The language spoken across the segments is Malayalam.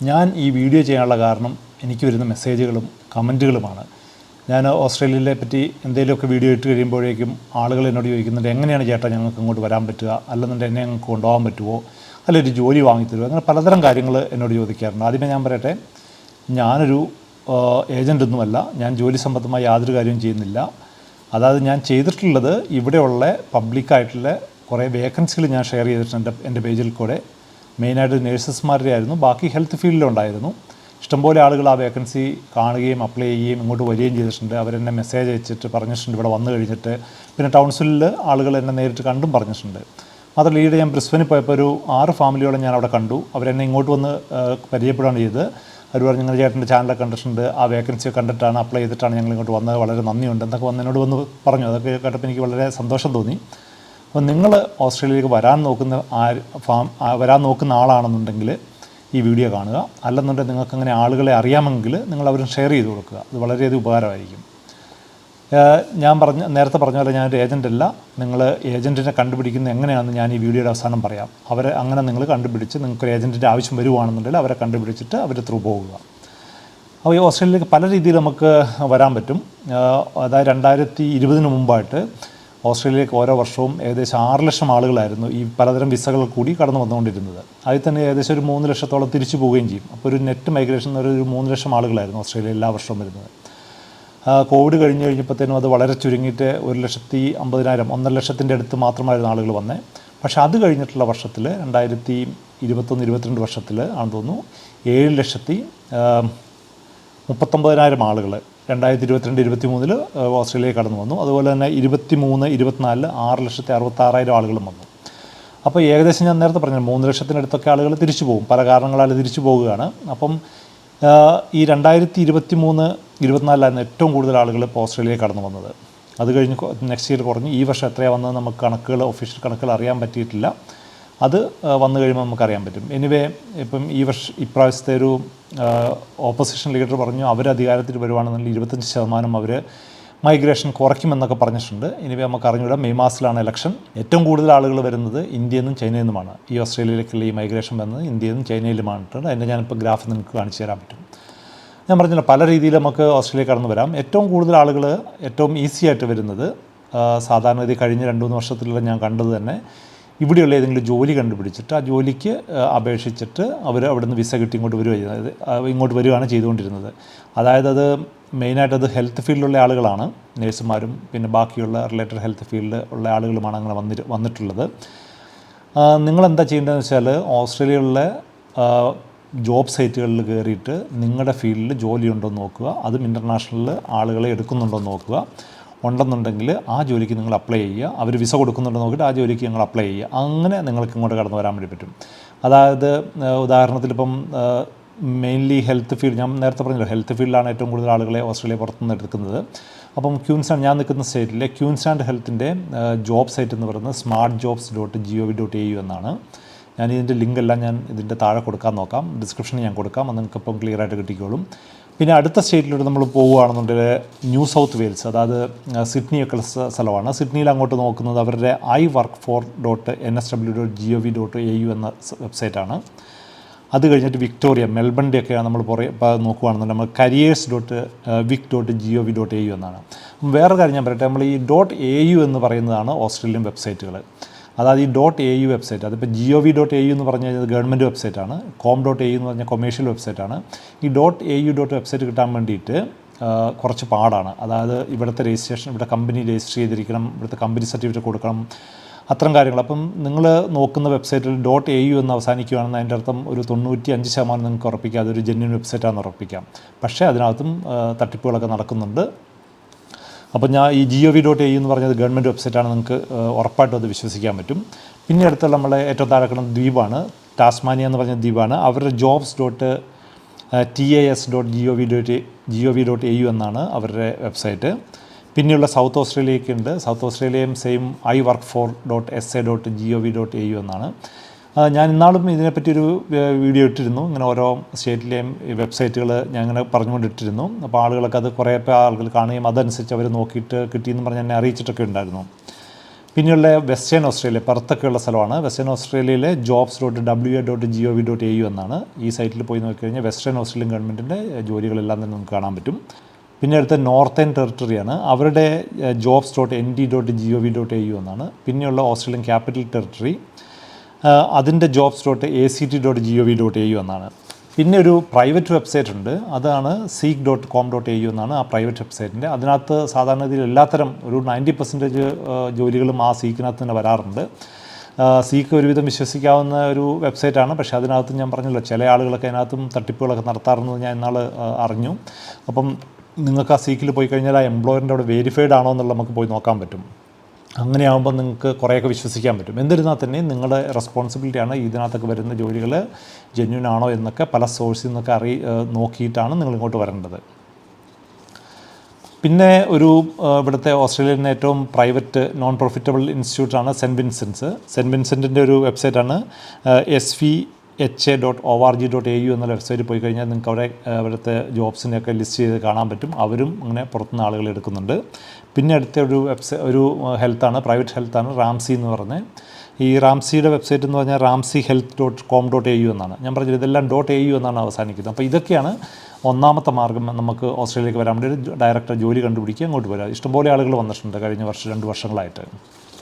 ഞാൻ ഈ വീഡിയോ ചെയ്യാനുള്ള കാരണം എനിക്ക് വരുന്ന മെസ്സേജുകളും കമന്റുകളുമാണ്. ഞാൻ ഓസ്ട്രേലിയയിലെ പറ്റി എന്തെങ്കിലുമൊക്കെ വീഡിയോ ഇട്ട് കഴിയുമ്പോഴേക്കും ആളുകൾ എന്നോട് ചോദിക്കുന്നുണ്ട് എങ്ങനെയാണ് ചേട്ടാ ഞങ്ങൾക്ക് ഇങ്ങോട്ട് വരാൻ പറ്റുക? അല്ലെന്നുണ്ടെങ്കിൽ എന്നെ ഞങ്ങൾക്ക് കൊണ്ടുപോകാൻ പറ്റുമോ അല്ല ഒരു ജോലി വാങ്ങിത്തരുമോ അങ്ങനെ പലതരം കാര്യങ്ങൾ എന്നോട് ചോദിക്കാറുണ്ട്. ആദ്യമേ ഞാൻ പറയട്ടെ ഞാനൊരു ഏജന്റൊന്നുമല്ല ഞാൻ ജോലി സംബന്ധമായി യാതൊരു കാര്യവും ചെയ്യുന്നില്ല. അതായത് ഞാൻ ചെയ്തിട്ടുള്ളത് ഇവിടെയുള്ള പബ്ലിക്കായിട്ടുള്ള കുറേ വേക്കൻസികൾ ഞാൻ ഷെയർ ചെയ്തിട്ടുണ്ട് എന്റെ പേജിൽ കൂടെ. മെയിനായിട്ട് നേഴ്സസ്മാരുടെ ആയിരുന്നു ബാക്കി ഹെൽത്ത് ഫീൽഡിലുണ്ടായിരുന്നു. ഇഷ്ടംപോലെ ആളുകൾ ആ വേക്കൻസി കാണുകയും അപ്ലൈ ചെയ്യുകയും ഇങ്ങോട്ട് വരികയും ചെയ്തിട്ടുണ്ട്. അവരെന്നെ മെസ്സേജ് അയച്ചിട്ട് പറഞ്ഞിട്ടുണ്ട്. ഇവിടെ വന്നു കഴിഞ്ഞിട്ട് പിന്നെ ടൗൺസിലിൽ ആളുകൾ എന്നെ നേരിട്ട് കണ്ടും പറഞ്ഞിട്ടുണ്ട്. മാത്രമല്ല ഈയിടെ ഞാൻ ബ്രിസ്ബനിൽ പോയപ്പോൾ ഒരു ആറ് ഫാമിലിയോളം ഞാൻ അവിടെ കണ്ടു. അവരെന്നെ ഇങ്ങോട്ട് വന്ന് പരിചയപ്പെടുകയാണ് ചെയ്തത്. അവർ പറഞ്ഞു നിങ്ങൾ ചേട്ടന്റെ ചാനലൊക്കെ കണ്ടിട്ടുണ്ട്. ആ വേക്കൻസി കണ്ടിട്ടാണ് അപ്ലൈ ചെയ്തിട്ടാണ് ഞങ്ങൾ ഇങ്ങോട്ട് വന്നത്. വളരെ നന്ദിയുണ്ട്. എന്നൊക്കെ വന്ന് എന്നോട് വന്ന് പറഞ്ഞു. അതൊക്കെ കേട്ടപ്പോൾ എനിക്ക് വളരെ സന്തോഷം തോന്നി. അപ്പോൾ നിങ്ങൾ ഓസ്ട്രേലിയയിലേക്ക് വരാൻ നോക്കുന്ന ഫാം വരാൻ നോക്കുന്ന ആളാണെന്നുണ്ടെങ്കിൽ ഈ വീഡിയോ കാണുക. അല്ലെന്നുണ്ടെങ്കിൽ നിങ്ങൾക്ക് അങ്ങനെ ആളുകളെ അറിയാമെങ്കിൽ നിങ്ങൾ അവരും ഷെയർ ചെയ്ത് കൊടുക്കുക. അത് വളരെയധികം ഉപകാരമായിരിക്കും. ഞാൻ പറഞ്ഞ നേരത്തെ പറഞ്ഞ പോലെ ഞാനൊരു ഏജന്റ് അല്ല. നിങ്ങൾ ഏജന്റിനെ കണ്ടുപിടിക്കുന്നത് എങ്ങനെയാണെന്ന് ഞാൻ ഈ വീഡിയോയുടെ അവസാനം പറയാം. അവരെ അങ്ങനെ നിങ്ങൾ കണ്ടുപിടിച്ച് നിങ്ങൾക്ക് ഒരു ഏജന്റിന്റെ ആവശ്യം വരുവാണെന്നുണ്ടെങ്കിൽ അവരെ കണ്ടുപിടിച്ചിട്ട് അവർ ത്രൂ പോവുക അപ്പോൾ ഈ ഓസ്ട്രേലിയയിലേക്ക് പല രീതിയിൽ നമുക്ക് വരാൻ പറ്റും. അതായത് രണ്ടായിരത്തി ഇരുപതിന് മുമ്പായിട്ട് ഓസ്ട്രേലിയയിലേക്ക് ഓരോ വർഷവും ഏകദേശം ആറ് ലക്ഷം ആളുകളായിരുന്നു ഈ പലതരം വിസകൾ കൂടി കടന്നു വന്നുകൊണ്ടിരുന്നത്. അതിൽ തന്നെ ഏകദേശം ഒരു മൂന്ന് ലക്ഷത്തോളം തിരിച്ചു പോവുകയും ചെയ്യും. അപ്പോൾ ഒരു നെറ്റ് മൈഗ്രേഷൻ എന്ന് ഒരു മൂന്ന് ലക്ഷം ആളുകളായിരുന്നു ഓസ്ട്രേലിയ എല്ലാ വർഷവും വരുന്നത്. കോവിഡ് കഴിഞ്ഞ് കഴിഞ്ഞപ്പോഴത്തേനും അത് വളരെ ചുരുങ്ങിയിട്ട് ഒരു ലക്ഷത്തി അമ്പതിനായിരം ഒന്നര ലക്ഷത്തിന്റെ അടുത്ത് മാത്രമായിരുന്നു ആളുകൾ വന്നത് പക്ഷേ അത് കഴിഞ്ഞിട്ടുള്ള വർഷത്തിൽ രണ്ടായിരത്തി ഇരുപത്തൊന്ന് ഇരുപത്തിരണ്ട് വർഷത്തിൽ ആണെന്ന് തോന്നുന്നു ഏഴ് ലക്ഷത്തി മുപ്പത്തൊമ്പതിനായിരം ആളുകൾ രണ്ടായിരത്തി ഇരുപത്തിരണ്ട് ഇരുപത്തി മൂന്നിൽ ഓസ്ട്രേലിയയിൽ കടന്നു വന്നു. അതുപോലെ തന്നെ ഇരുപത്തി മൂന്ന് ഇരുപത്തിനാലിൽ ആറ് ലക്ഷത്തി അറുപത്താറായിരം ആളുകളും വന്നു. അപ്പോൾ ഏകദേശം ഞാൻ നേരത്തെ പറഞ്ഞു മൂന്ന് ലക്ഷത്തിനടുത്തൊക്കെ ആളുകൾ തിരിച്ചു പോകും. പല കാരണങ്ങളാൽ തിരിച്ചു പോവുകയാണ് അപ്പം ഈ രണ്ടായിരത്തി ഇരുപത്തി മൂന്ന് ഇരുപത്തിനാലിലായിരുന്നു ഏറ്റവും കൂടുതൽ ആളുകൾ ഇപ്പോൾ ഓസ്ട്രേലിയയിൽ കടന്നു വന്നത്. അത് കഴിഞ്ഞ് നെക്സ്റ്റ് ഇയർ കുറഞ്ഞു ഈ വർഷം എത്രയാണ് വന്നത് നമുക്ക് കണക്കുകൾ ഒഫീഷ്യൽ കണക്കുകൾ അറിയാൻ പറ്റിയിട്ടില്ല. അത് വന്നു കഴിയുമ്പോൾ നമുക്കറിയാൻ പറ്റും. എനിവേ ഇപ്പം ഈ വർഷം ഇപ്രാവശ്യത്തെ ഒരു ഓപ്പോസിഷൻ ലീഡർ പറഞ്ഞു അവർ അധികാരത്തിൽ വരുവാണെന്നുണ്ടെങ്കിൽ ഇരുപത്തഞ്ച് ശതമാനം അവർ മൈഗ്രേഷൻ കുറയ്ക്കുമെന്നൊക്കെ പറഞ്ഞിട്ടുണ്ട്. ഇനിവേ നമുക്ക് അറിഞ്ഞൂടാ മെയ് മാസത്തിലാണ് ഇലക്ഷൻ ഏറ്റവും കൂടുതൽ ആളുകൾ വരുന്നത് ഇന്ത്യയിൽ നിന്നും ചൈനയിൽ നിന്നുമാണ്. ഈ ഓസ്ട്രേലിയയിലേക്കുള്ള ഈ മൈഗ്രേഷൻ വരുന്നത് ഇന്ത്യയിൽ നിന്നും ചൈനയിലുമാണിട്ടുണ്ട് അതിന്റെ ഞാനിപ്പോൾ ഗ്രാഫ് നിങ്ങൾക്ക് കാണിച്ചു തരാൻ പറ്റും. ഞാൻ പറഞ്ഞില്ല പല രീതിയിൽ നമുക്ക് ഓസ്ട്രേലിയ കടന്നു വരാം. ഏറ്റവും കൂടുതൽ ആളുകൾ ഏറ്റവും ഈസി ആയിട്ട് വരുന്നത് ആ, സാധാരണ ഇത് കഴിഞ്ഞ രണ്ട് മൂന്ന് വർഷത്തിലുള്ള ഞാൻ കണ്ടത് തന്നെ ഇവിടെയുള്ള ഏതെങ്കിലും ജോലി കണ്ടുപിടിച്ചിട്ട് ആ ജോലിക്ക് അപേക്ഷിച്ചിട്ട് അവർ അവിടെ നിന്ന് വിസ കിട്ടി ഇങ്ങോട്ട് വരിക ഇങ്ങോട്ട് വരികയാണ് ചെയ്തുകൊണ്ടിരുന്നത്. അതായത് അത് മെയിനായിട്ട് അത് ഹെൽത്ത് ഫീൽഡിലുള്ള ആളുകളാണ്. നേഴ്സുമാരും പിന്നെ ബാക്കിയുള്ള റിലേറ്റഡ് ഹെൽത്ത് ഫീൽഡ് ഉള്ള ആളുകളുമാണ് അങ്ങനെ വന്നി വന്നിട്ടുള്ളത്. നിങ്ങളെന്താ ചെയ്യേണ്ടതെന്ന് വെച്ചാൽ ഓസ്ട്രേലിയയിലുള്ള ജോബ് സൈറ്റുകളിൽ കയറിയിട്ട് നിങ്ങളുടെ ഫീൽഡിൽ ജോലിയുണ്ടോ എന്ന് നോക്കുക. അതും ഇന്റർനാഷണലിൽ ആളുകളെ എടുക്കുന്നുണ്ടോ എന്ന് നോക്കുക. ഉണ്ടെന്നുണ്ടെങ്കിൽ ആ ജോലിക്ക് നിങ്ങൾ അപ്ലൈ ചെയ്യുക. അവർ വിസ കൊടുക്കുന്നുണ്ടെന്ന് നോക്കിയിട്ട് ആ ജോലിക്ക് ഞങ്ങൾ അപ്ലൈ ചെയ്യുക. അങ്ങനെ നിങ്ങൾക്ക് ഇങ്ങോട്ട് കടന്നു വരാൻ വേണ്ടി പറ്റും. അതായത് ഉദാഹരണത്തിൽ ഇപ്പം മെയിൻലി ഹെൽത്ത് ഫീൽഡ് ഞാൻ നേരത്തെ പറഞ്ഞല്ലോ ഹെൽത്ത് ഫീൽഡിലാണ് ഏറ്റവും കൂടുതൽ ആളുകളെ ഓസ്ട്രേലിയ പുറത്തുനിന്ന് എടുക്കുന്നത്. അപ്പം ക്യൂൻസാൻഡ് ഞാൻ നിൽക്കുന്ന സ്റ്റേറ്റിലെ ക്യൂൻസാൻഡ് ഹെൽത്തിന്റെ ജോബ് സൈറ്റ് എന്ന് പറയുന്നത് smart jobs dot G O V dot A U എന്നാണ്. ഞാൻ ഇതിന്റെ ലിങ്ക് എല്ലാം ഞാൻ ഇതിന്റെ താഴെ കൊടുക്കാൻ നോക്കാം. ഡിസ്ക്രിപ്ഷനിൽ ഞാൻ കൊടുക്കാം. അത് നിങ്ങൾക്ക് ഇപ്പം ക്ലിയർ ആയിട്ട് കിട്ടിക്കോളും. പിന്നെ അടുത്ത സ്റ്റേറ്റിലോട്ട് നമ്മൾ പോവുകയാണെന്നുണ്ടെങ്കിൽ ന്യൂ സൗത്ത് വെയിൽസ് അതായത് സിഡ്നി സിഡ്നിയൊക്കെ സ്ഥലമാണ്. സിഡ്നിയിൽ അങ്ങോട്ട് നോക്കുന്നത് അവരുടെ I work for dot N S W dot G O V dot A U എന്ന വെബ്സൈറ്റാണ്. അത് കഴിഞ്ഞിട്ട് വിക്ടോറിയ മെൽബണിന്റെ ഒക്കെ നമ്മൾ പുറകെ നോക്കുകയാണെന്നുണ്ടെങ്കിൽ നമ്മൾ careers dot vic dot G O V dot A U എന്നാണ്. വേറെ കാര്യം ഞാൻ പറയട്ടെ നമ്മൾ ഈ ഡോട്ട് എ യു എന്ന് പറയുന്നതാണ് ഓസ്ട്രേലിയൻ വെബ്സൈറ്റുകൾ. അതായത് ഈ ഡോട്ട് എ യു വെബ്സൈറ്റ് അതിപ്പോൾ G O V dot A U എന്ന് പറഞ്ഞു കഴിഞ്ഞാൽ ഗവൺമെന്റ് വെബ്സൈറ്റാണ് കോം ഡോട്ട് എ യു എന്ന് പറഞ്ഞാൽ കൊമേഴ്ഷ്യൽ വെബ്സൈറ്റാണ് ഈ dot A U dot website കിട്ടാൻ വേണ്ടിയിട്ട് കുറച്ച് പാടാണ്. അതായത് ഇവിടുത്തെ രജിസ്ട്രേഷൻ ഇവിടെ കമ്പനി രജിസ്റ്റർ ചെയ്തിരിക്കണം ഇവിടുത്തെ കമ്പനി സർട്ടിഫിക്കറ്റ് കൊടുക്കണം അത്തരം കാര്യങ്ങൾ. അപ്പം നിങ്ങൾ നോക്കുന്ന വെബ്സൈറ്റിൽ ഡോട്ട് എ യു എന്ന് അവസാനിക്കുകയാണെന്ന് അതിന്റെ അർത്ഥം ഒരു തൊണ്ണൂറ്റി അഞ്ച് ശതമാനം നിങ്ങൾക്ക് ഉറപ്പിക്കാം. അതൊരു ജെന്യൻ വെബ്സൈറ്റാണെന്ന് ഉറപ്പിക്കാം. പക്ഷേ അതിനകത്തും തട്ടിപ്പുകളൊക്കെ നടക്കുന്നുണ്ട്. അപ്പോൾ ഞാൻ ഈ ജിഒ വി ഡോട്ട് എ എന്ന് പറഞ്ഞത് ഗവൺമെന്റ് വെബ്സൈറ്റാണ് നിങ്ങൾക്ക് ഉറപ്പായിട്ടും അത് വിശ്വസിക്കാൻ പറ്റും. പിന്നെ അടുത്തുള്ള നമ്മളെ ഏറ്റവും താഴെ കിടന്ന ദ്വീപാണ് ടാസ്മാനിയ എന്ന് പറഞ്ഞ ദ്വീപാണ്. അവരുടെ jobs dot T A S dot G O V dot G O V dot A U എന്നാണ് അവരുടെ വെബ്സൈറ്റ്. പിന്നെയുള്ള സൗത്ത് ഓസ്ട്രേലിയയൊക്കെ ഉണ്ട്. സൗത്ത് ഓസ്ട്രേലിയയും same I work for dot S A dot G O V dot A U എന്നാണ്. ഞാൻ ഇന്നാളും ഇതിനെപ്പറ്റി ഒരു വീഡിയോ ഇട്ടിരുന്നു. ഇങ്ങനെ ഓരോ സ്റ്റേറ്റിലെയും വെബ്സൈറ്റുകൾ ഞാൻ ഇങ്ങനെ പറഞ്ഞുകൊണ്ടിട്ടിരുന്നു. അപ്പോൾ ആളുകളൊക്കെ അത് കുറേ ആളുകൾ കാണുകയും അതനുസരിച്ച് അവർ നോക്കിയിട്ട് കിട്ടിയെന്ന് പറഞ്ഞ് എന്നെ അറിയിച്ചിട്ടൊക്കെ ഉണ്ടായിരുന്നു. പിന്നെയുള്ള വെസ്റ്റേൺ ഓസ്ട്രേലിയ പുറത്തൊക്കെയുള്ള സ്ഥലമാണ്. വെസ്റ്റേൺ ഓസ്ട്രേലിയയിലെ jobs dot W A dot G O V dot A U എന്നാണ്. ഈ സൈറ്റിൽ പോയി നോക്കിക്കഴിഞ്ഞാൽ വെസ്റ്റേൺ ഓസ്ട്രേലിയൻ ഗവൺമെന്റിന്റെ ജോലികളെല്ലാം തന്നെ നമുക്ക് കാണാൻ പറ്റും. പിന്നെ അടുത്ത നോർത്തേൺ ടെറിട്ടറിയാണ് അവരുടെ jobs dot N D dot G O V dot A U എന്നാണ്. പിന്നെയുള്ള ഓസ്ട്രേലിയൻ ക്യാപിറ്റൽ ടെറിട്ടറി അതിന്റെ jobs dot A C T dot G O V dot A U എന്നാണ്. പിന്നെ ഒരു പ്രൈവറ്റ് വെബ്സൈറ്റ് ഉണ്ട്. അതാണ് seek dot com dot A U എന്നാണ് ആ പ്രൈവറ്റ് വെബ്സൈറ്റിന്റെ അതിനകത്ത് സാധാരണ രീതിയിൽ എല്ലാത്തരം ഒരു നയന്റി പെർസെന്റേജ് ജോലികളും ആ സീക്കിനകത്ത് തന്നെ വരാറുണ്ട്. സീക്ക് ഒരുവിധം വിശ്വസിക്കാവുന്ന ഒരു വെബ്സൈറ്റാണ് പക്ഷേ അതിനകത്ത് ഞാൻ പറഞ്ഞല്ലോ ചില ആളുകളൊക്കെ അതിനകത്തും തട്ടിപ്പുകളൊക്കെ നടത്താറുണ്ടെന്ന് ഞാൻ ഇന്നാൾ അറിഞ്ഞു. അപ്പം നിങ്ങൾക്ക് ആ സീക്കിൽ പോയി കഴിഞ്ഞാൽ ആ എംപ്ലോയറിന്റെ അവിടെ വെരിഫൈഡ് ആണോ എന്നുള്ളത് നമുക്ക് പോയി നോക്കാൻ പറ്റും. അങ്ങനെയാകുമ്പോൾ നിങ്ങൾക്ക് കുറേയൊക്കെ വിശ്വസിക്കാൻ പറ്റും. എന്നിരുന്നാൽ തന്നെ നിങ്ങളുടെ റെസ്പോൺസിബിലിറ്റിയാണ് ഇതിനകത്തൊക്കെ വരുന്ന ജോലികൾ ജെന്യൂൻ ആണോ എന്നൊക്കെ പല സോഴ്സിൽ നിന്നൊക്കെ അറി നോക്കിയിട്ടാണ് നിങ്ങൾ ഇങ്ങോട്ട് വരേണ്ടത്. പിന്നെ ഒരു ഇവിടുത്തെ ഓസ്ട്രേലിയൻ ഏറ്റവും പ്രൈവറ്റ് നോൺ പ്രോഫിറ്റബിൾ ഇൻസ്റ്റിറ്റ്യൂട്ടാണ് സെന്റ് വിൻസെൻസ്. സെന്റ് വിൻസെന്റിന്റെ ഒരു വെബ്സൈറ്റാണ് S V H A dot O R G dot A U എന്ന വെബ്സൈറ്റിൽ പോയി കഴിഞ്ഞാൽ നിങ്ങൾക്ക് അവിടെ ഇവിടുത്തെ ജോബ്സിനെയൊക്കെ ലിസ്റ്റ് ചെയ്ത് കാണാൻ പറ്റും. അവരും അങ്ങനെ പുറത്തുനിന്ന് ആളുകൾ എടുക്കുന്നുണ്ട്. പിന്നെ അടുത്ത ഒരു വെബ്സൈ ഒരു ഹെൽത്താണ് പ്രൈവറ്റ് ഹെൽത്താണ് റാംസി എന്ന് പറഞ്ഞത് ഈ റാംസിയുടെ വെബ്സൈറ്റ് എന്ന് പറഞ്ഞാൽ Ramsay health dot com dot A U എന്നാണ്. ഞാൻ പറഞ്ഞത് ഇതെല്ലാം ഡോട്ട് എ യു എന്നാണ് അവസാനിക്കുന്നത്. അപ്പോൾ ഇതൊക്കെയാണ് ഒന്നാമത്തെ മാർഗം നമുക്ക് ഓസ്ട്രേലിയയ്ക്ക് വരാൻ വേണ്ടി ഒരു ഡയറക്ടർ ജോലി കണ്ടുപിടിക്കുക അങ്ങോട്ട് വരാം. ഇഷ്ടംപോലെ ആളുകൾ വന്നിട്ടുണ്ട് കഴിഞ്ഞ വർഷം രണ്ട് വർഷങ്ങളായിട്ട്.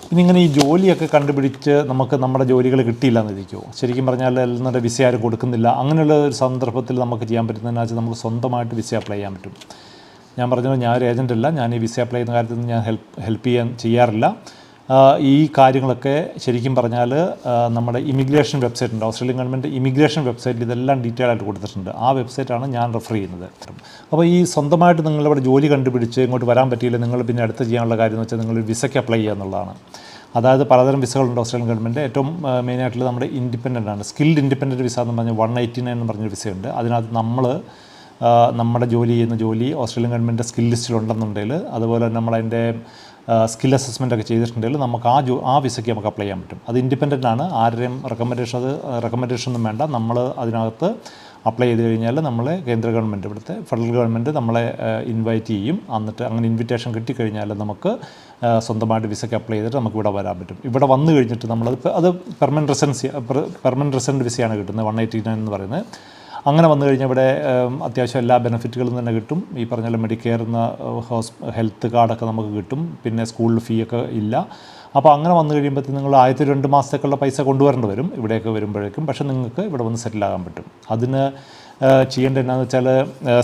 പിന്നെ ഇങ്ങനെ ഈ ജോലിയൊക്കെ കണ്ടുപിടിച്ച് നമുക്ക് നമ്മുടെ ജോലികൾ കിട്ടിയില്ല എന്നിരിക്കുമോ ശരിക്കും പറഞ്ഞാൽ എന്നിട്ട് വിസ ആരും കൊടുക്കുന്നില്ല. അങ്ങനെയുള്ള ഒരു സന്ദർഭത്തിൽ നമുക്ക് ചെയ്യാൻ പറ്റുന്നതെന്ന് വെച്ചാൽ നമുക്ക് സ്വന്തമായിട്ട് വിസ അപ്ലൈ ചെയ്യാൻ പറ്റും. ഞാൻ പറഞ്ഞത് ഞാൻ ഒരു ഏജന്റ് അല്ല ഞാൻ ഈ വിസ അപ്ലൈ ചെയ്യുന്ന കാര്യത്തിൽ ഞാൻ ഹെൽപ്പ് ഹെൽപ്പ് ചെയ്യാൻ ചെയ്യാറില്ല. ഈ കാര്യങ്ങളൊക്കെ ശരിക്കും പറഞ്ഞാൽ നമ്മുടെ ഇമിഗ്രേഷൻ വെബ്സൈറ്റ് ഉണ്ട്. ഓസ്ട്രേലിയൻ ഗവൺമെന്റ് ഇമിഗ്രേഷൻ വെബ്സൈറ്റിൽ ഇതെല്ലാം ഡീറ്റെയിൽ ആയിട്ട് കൊടുത്തിട്ടുണ്ട്. ആ വെബ്സൈറ്റാണ് ഞാൻ റെഫർ ചെയ്യുന്നത്. അപ്പോൾ ഈ സ്വന്തമായിട്ട് നിങ്ങളിവിടെ ജോലി കണ്ടുപിടിച്ച് ഇങ്ങോട്ട് വരാൻ പറ്റിയില്ല നിങ്ങൾ പിന്നെ അടുത്ത് ചെയ്യാനുള്ള കാര്യം എന്ന് വെച്ചാൽ നിങ്ങൾ വിസയ്ക്ക് അപ്ലൈ ചെയ്യുക എന്നുള്ളതാണ്. അതായത് പലതരം വിസകളുണ്ട് ഓസ്ട്രേലിയൻ ഗവൺമെന്റ് ഏറ്റവും മെയിനായിട്ടുള്ള നമ്മുടെ ഇൻഡിപെൻഡന്റ് ആണ്. സ്കിൽഡ് ഇൻഡിപെൻഡന്റ് വിസ എന്ന് പറഞ്ഞാൽ വൺ എയ്റ്റി നയൻ എന്ന് പറഞ്ഞൊരു വിസയുണ്ട് അതിനകത്ത് നമ്മൾ നമ്മുടെ ജോലി ചെയ്യുന്ന ജോലി ഓസ്ട്രേലിയൻ ഗവൺമെന്റ് സ്കിൽ ലിസ്റ്റിലുണ്ടെന്നുണ്ടെങ്കിൽ അതുപോലെ തന്നെ നമ്മളതിന്റെ സ്കിൽ അസസ്മെന്റ് ഒക്കെ ചെയ്തിട്ടുണ്ടെങ്കിൽ നമുക്ക് ആ ജോ ആ വിസയ്ക്ക് നമുക്ക് അപ്ലൈ ചെയ്യാൻ പറ്റും. അത് ഇൻഡിപെൻഡന്റ് ആണ്. ആരുടെയും റെക്കമെൻഡേഷൻ അത് റെക്കമെൻഡേഷൻ ഒന്നും വേണ്ട. നമ്മൾ അതിനകത്ത് അപ്ലൈ ചെയ്ത് കഴിഞ്ഞാൽ നമ്മളെ കേന്ദ്ര ഗവൺമെന്റ് ഇവിടുത്തെ ഫെഡറൽ ഗവൺമെന്റ് നമ്മളെ ഇൻവൈറ്റ് ചെയ്യും. എന്നിട്ട് അങ്ങനെ ഇൻവിറ്റേഷൻ കിട്ടിക്കഴിഞ്ഞാൽ നമുക്ക് സ്വന്തമായിട്ട് വിസയ്ക്ക് അപ്ലൈ ചെയ്തിട്ട് നമുക്ക് ഇവിടെ വരാൻ പറ്റും. ഇവിടെ വന്നു കഴിഞ്ഞിട്ട് നമ്മളത് അത് പെർമനന്റ് റെസിഡൻസി പെർമനന്റ് റെസിഡന്റ് വിസയാണ് കിട്ടുന്നത്. വൺ എയ്റ്റി നയൻ എന്ന് പറയുന്നത്. അങ്ങനെ വന്നു കഴിഞ്ഞാൽ ഇവിടെ അത്യാവശ്യം എല്ലാ ബെനിഫിറ്റുകളും തന്നെ കിട്ടും. ഈ പറഞ്ഞ മെഡിക്കെയർ എന്ന ഹോസ് ഹെൽത്ത് കാർഡൊക്കെ നമുക്ക് കിട്ടും. പിന്നെ സ്കൂളിൽ ഫീ ഒക്കെ ഇല്ല. അപ്പോൾ അങ്ങനെ വന്നു കഴിയുമ്പോഴത്തേക്ക് നിങ്ങൾ ആദ്യത്തെ രണ്ട് മാസത്തേക്കുള്ള പൈസ കൊണ്ടുവരേണ്ടി വരും. ഇവിടെയൊക്കെ വരുമ്പോഴേക്കും. പക്ഷേ നിങ്ങൾക്ക് ഇവിടെ വന്ന് സെറ്റിലാകാൻ പറ്റും. അതിന് ചെയ്യേണ്ടത് എന്താണെന്ന് വെച്ചാൽ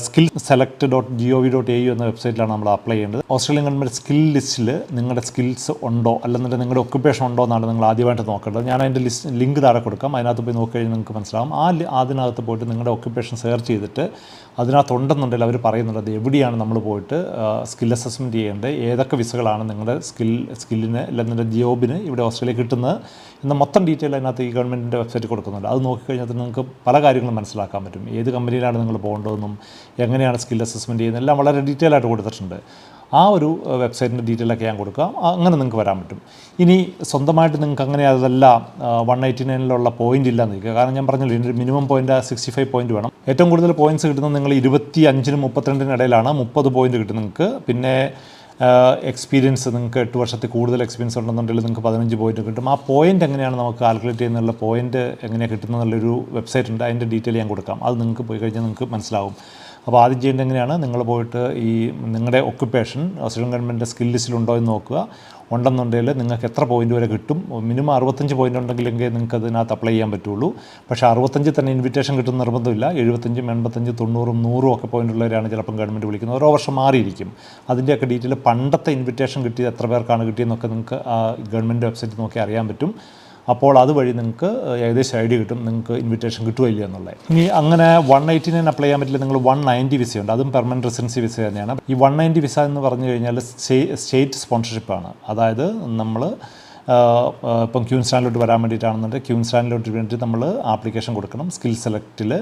skill select dot G O V dot A U എന്ന വെബ്സൈറ്റിലാണ് നമ്മൾ അപ്ലൈ ചെയ്യേണ്ടത്. ഓസ്ട്രേലിയൻ ഗവൺമെന്റ് സ്കിൽ ലിസ്റ്റിൽ നിങ്ങളുടെ സ്കിൽസ് ഉണ്ടോ അല്ലെന്നുണ്ടെങ്കിൽ നിങ്ങളുടെ ഒക്കുപ്പേഷൻ ഉണ്ടോ എന്നാണ് നിങ്ങൾ ആദ്യമായിട്ട് നോക്കേണ്ടത്. ഞാൻ അതിന്റെ ലിസ്റ്റ് ലിങ്ക് താഴെ കൊടുക്കാം. അതിനകത്ത് പോയി നോക്കി കഴിഞ്ഞാൽ നിങ്ങൾക്ക് മനസ്സിലാവും. ആ അതിനകത്ത് പോയിട്ട് നിങ്ങളുടെ ഒക്കുപ്പേഷൻ സെർച്ച് ചെയ്തിട്ട് അതിനകത്തുണ്ടെന്നുണ്ടെങ്കിൽ അവർ പറയുന്നുണ്ട് അത് എവിടെയാണ് നമ്മൾ പോയിട്ട് സ്കിൽ അസസ്മെന്റ് ചെയ്യേണ്ടത്? ഏതൊക്കെ വിസകളാണ് നിങ്ങളുടെ സ്കിൽ സ്കില്ലിന് അല്ലെങ്കിൽ ജോബിന് ഇവിടെ ഓസ്ട്രേലിയ കിട്ടുന്നത്? എന്ന മൊത്തം ഡീറ്റെയിൽ അതിനകത്ത് ഈ ഗവൺമെന്റിന്റെ വെബ്സൈറ്റ് കൊടുക്കുന്നുണ്ട്. അത് നോക്കിക്കഴിഞ്ഞാൽ നിങ്ങൾക്ക് പല കാര്യങ്ങളും മനസ്സിലാക്കാൻ പറ്റും. ഏത് കമ്പനിയിലാണ് നിങ്ങൾ പോകേണ്ടതെന്നും എങ്ങനെയാണ് സ്കിൽ അസസ്മെന്റ് ചെയ്യുന്നത്? എല്ലാം വളരെ ഡീറ്റെയിൽ ആയിട്ട് കൊടുത്തിട്ടുണ്ട്. ആ ഒരു വെബ്സൈറ്റിന്റെ ഡീറ്റെയിൽ ഒക്കെ ഞാൻ കൊടുക്കാം. അങ്ങനെ നിങ്ങൾക്ക് വരാൻ പറ്റും. ഇനി സ്വന്തമായിട്ട് നിങ്ങൾക്ക് അങ്ങനെ അതല്ല വൺ എയ്റ്റി നയനിലുള്ള പോയിന്റ് ഇല്ലാന്ന് നിൽക്കുക കാരണം ഞാൻ പറഞ്ഞല്ലോ ഇതിന്റെ minimum point sixty five point വേണം. ഏറ്റവും കൂടുതൽ പോയിന്റ്സ് കിട്ടുന്നത് നിങ്ങൾ ഇരുപത്തി അഞ്ചിനും മുപ്പത്തിരണ്ടിനും ഇടയിലാണ്. മുപ്പത് പോയിന്റ് കിട്ടും നിങ്ങൾക്ക്. പിന്നെ എക്സ്പീരിയൻസ് നിങ്ങൾക്ക് എട്ട് വർഷത്തിൽ കൂടുതൽ എക്സ്പീരിയൻസ് ഉണ്ടെന്നുണ്ടെങ്കിൽ നിങ്ങൾക്ക് പതിനഞ്ച് പോയിന്റ് കിട്ടും. ആ പോയിന്റ് എങ്ങനെയാണ് നമുക്ക് കാൽക്കുലേറ്റ് ചെയ്യുന്നുള്ള പോയിന്റ് എങ്ങനെയാണ് കിട്ടുന്നതെന്നുള്ളൊരു വെബ്സൈറ്റ് ഉണ്ട്. അതിന്റെ ഡീറ്റെയിൽ ഞാൻ കൊടുക്കാം. അത് നിങ്ങൾക്ക് പോയി കഴിഞ്ഞാൽ നിങ്ങൾക്ക് മനസ്സിലാവും. അപ്പോൾ ആദ്യം ചെയ്യേണ്ടത് എങ്ങനെയാണ്? നിങ്ങൾ പോയിട്ട് ഈ നിങ്ങളുടെ ഒക്കുപ്പേഷൻ ഓസ്ട്രേലിയൻ ഗവൺമെന്റിന്റെ സ്കിൽ ലിസ്റ്റിലുണ്ടോ എന്ന് നോക്കുക. ഉണ്ടെന്നുണ്ടെങ്കിൽ നിങ്ങൾക്ക് എത്ര പോയിന്റ് വരെ കിട്ടും? മിനിമം അറുപത്തഞ്ച് പോയിന്റ് ഉണ്ടെങ്കിലെങ്കിൽ നിങ്ങൾക്ക് അതിനകത്ത് അപ്ലൈ ചെയ്യാൻ പറ്റുള്ളൂ. പക്ഷേ അറുപത്തഞ്ച് തന്നെ ഇൻവിറ്റേഷൻ കിട്ടുന്ന നിർബന്ധമില്ല. എഴുപത്തഞ്ചും എൺപത്തഞ്ച് തൊണ്ണൂറും നൂറും ഒക്കെ പോയിന്റ് ഉള്ളവരാണ് ചിലപ്പം ഗവൺമെന്റ് വിളിക്കുന്നത്. ഓരോ വർഷം മാറിയിരിക്കും. അതിന്റെയൊക്കെ ഡീറ്റെയിൽ പണ്ടത്തെ ഇൻവിറ്റേഷൻ കിട്ടിയത് എത്ര പേർക്കാണ് കിട്ടിയെന്നൊക്കെ നിങ്ങൾക്ക് ആ ഗവൺമെന്റ് വെബ്സൈറ്റ് നോക്കി അറിയാൻ പറ്റും. അപ്പോൾ അതുവഴി നിങ്ങൾക്ക് ഏകദേശം ഐഡിയ കിട്ടും നിങ്ങൾക്ക് ഇൻവിറ്റേഷൻ കിട്ടുകയില്ല എന്നുള്ളത്. ഇനി അങ്ങനെ വൺ എയ്റ്റി നയൻ അപ്ലൈ ചെയ്യാൻ പറ്റില്ല നിങ്ങൾ വൺ നയന്റി ഉണ്ട്. അതും പെർമനന്റ് റെസിഡൻസി വിസ തന്നെയാണ്. ഈ വൺ നയന്റി വിസ എന്ന് പറഞ്ഞു കഴിഞ്ഞാൽ സ്റ്റേറ്റ് സ്പോൺസർഷിപ്പാണ് അതായത് നമ്മൾ ഇപ്പം ക്യൂൻസ്റ്റാൻഡിലോട്ട് വരാൻ വേണ്ടിയിട്ടാണെന്നുണ്ടെങ്കിൽ ക്യൂൻസ്റ്റാൻഡിലോട്ട് വേണ്ടി നമ്മൾ ആപ്ലിക്കേഷൻ കൊടുക്കണം സ്കിൽ സെലക്റ്റിൽ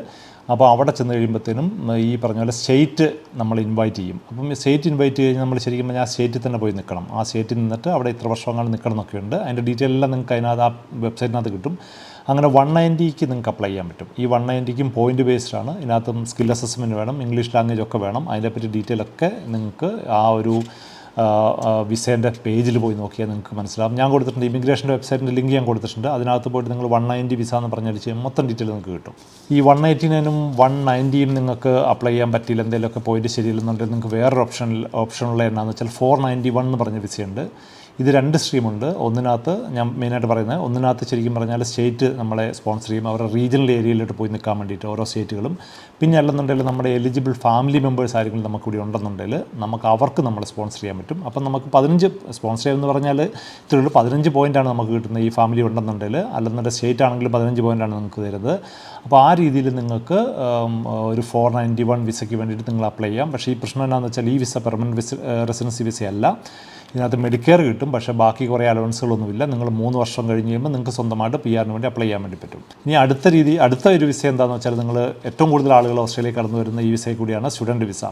അപ്പോൾ അവിടെ ചെന്ന് കഴിയുമ്പോഴത്തേനും ഈ പറഞ്ഞ പോലെ സ്റ്റേറ്റ് നമ്മൾ ഇൻവൈറ്റ് ചെയ്യും. അപ്പം സ്റ്റേറ്റ് ഇൻവൈറ്റ് കഴിഞ്ഞാൽ നമ്മൾ ശരിക്കും പറഞ്ഞാൽ ആ സ്റ്റേറ്റിൽ തന്നെ പോയി നിൽക്കണം. ആ സ്റ്റേറ്റിൽ നിന്നിട്ട് അവിടെ ഇത്ര വർഷങ്ങൾ നിൽക്കണം എന്നൊക്കെ ഉണ്ട്. അതിന്റെ ഡീറ്റെയിൽ എല്ലാം നിങ്ങൾക്ക് അതിനകത്ത് ആ വെബ്സൈറ്റിനകത്ത് കിട്ടും. അങ്ങനെ വൺ നയന്റിക്ക് നിങ്ങൾക്ക് അപ്ലൈ ചെയ്യാൻ പറ്റും. ഈ വൺ നയന്റിക്കും പോയിന്റ് ബേസ്ഡ് ആണ്. ഇതിനകത്തും സ്കിൽ അസസ്മെന്റ് വേണം ഇംഗ്ലീഷ് ലാംഗ്വേജ് ഒക്കെ വേണം. അതിനെപ്പറ്റി ഡീറ്റെയിൽ ഒക്കെ നിങ്ങൾക്ക് ആ ഒരു വിസേന്റെ പേജിൽ പോയി നോക്കിയാൽ നിങ്ങൾക്ക് മനസ്സിലാവും. ഞാൻ കൊടുത്തിട്ടുണ്ട് ഇമിഗ്രേഷന്റെ വെബ്സൈറ്റിന്റെ ലിങ്ക് ഞാൻ കൊടുത്തിട്ടുണ്ട്. അതിനകത്ത് പോയിട്ട് നിങ്ങൾ വൺ നയന്റി വിസ എന്ന് പറഞ്ഞടിച്ച് മൊത്തം ഡീറ്റെയിൽ നിങ്ങൾക്ക് കിട്ടും. ഈ വൺ എയ്റ്റീനും വൺ നയന്റിയും നിങ്ങൾക്ക് അപ്ലൈ ചെയ്യാൻ പറ്റിയില്ല എന്തെങ്കിലുമൊക്കെ പോയിട്ട് ശരിയില്ലെന്നുണ്ടെങ്കിൽ നിങ്ങൾക്ക് വേറൊരു ഓപ്ഷൻ ഓപ്ഷനുള്ള എന്നാന്ന് വെച്ചാൽ ഫോർ നയന്റി വൺ എന്ന് പറഞ്ഞ വിസയുണ്ട്. ഇത് രണ്ട് സ്ട്രീമുണ്ട്. ഒന്നിനകത്ത് ഞാൻ മെയിനായിട്ട് പറയുന്നത് ഒന്നിനകത്ത് ശരിക്കും പറഞ്ഞാൽ സ്റ്റേറ്റ് നമ്മളെ സ്പോൺസർ ചെയ്യും. അവരുടെ റീജിയണൽ ഏരിയയിലോട്ട് പോയി നിൽക്കാൻ വേണ്ടിയിട്ട് ഓരോ സ്റ്റേറ്റുകളും. പിന്നെ അല്ലെന്നുണ്ടെങ്കിൽ നമ്മുടെ എലിജിബിൾ ഫാമിലി മെമ്പേഴ്സ് ആരെങ്കിലും നമുക്ക് ഇവിടെ ഉണ്ടെന്നുണ്ടെങ്കിൽ നമുക്ക് അവർക്ക് നമ്മൾ സ്പോൺസർ ചെയ്യാൻ പറ്റും. അപ്പം നമുക്ക് പതിനഞ്ച് സ്പോൺസർ ചെയ്യുമെന്ന് പറഞ്ഞാൽ ഇത്രയുള്ളൂ പതിനഞ്ച് പോയിന്റാണ് നമുക്ക് കിട്ടുന്നത് ഈ ഫാമിലി ഉണ്ടെന്നുണ്ടെങ്കിൽ. അല്ലെന്നുണ്ടെങ്കിൽ സ്റ്റേറ്റ് ആണെങ്കിലും പതിനഞ്ച് പോയിന്റാണ് നിങ്ങൾക്ക് തരുന്നത്. അപ്പോൾ ആ രീതിയിൽ നിങ്ങൾക്ക് ഒരു ഫോർ നയന്റി വൺ വിസയ്ക്ക് വേണ്ടിയിട്ട് നിങ്ങൾ അപ്ലൈ ചെയ്യാം. പക്ഷേ ഈ പ്രശ്നം എന്താണെന്ന് വെച്ചാൽ ഈ വിസ പെർമനന്റ് വിസ റെസിഡൻസി വിസയല്ല ഇതിനകത്ത് മെഡിക്കെയർ കിട്ടും. പക്ഷേ ബാക്കി കുറേ അലവൻസുകളൊന്നുമില്ല നിങ്ങൾ മൂന്ന് വർഷം കഴിഞ്ഞ് കഴിയുമ്പോൾ നിങ്ങൾക്ക് സ്വന്തമായിട്ട് പി ആറിന് വേണ്ടി അപ്ലൈ ചെയ്യാൻ വേണ്ടി പറ്റും. ഇനി അടുത്ത രീതി അടുത്ത ഒരു വിസ എന്താണെന്ന് വെച്ചാൽ നിങ്ങൾ ഏറ്റവും കൂടുതൽ ആളുകൾ ഓസ്ട്രേലിയയിൽ കടന്നു വരുന്ന ഈ വിസയിൽ കൂടിയാണ് സ്റ്റുഡന്റ് വിസ.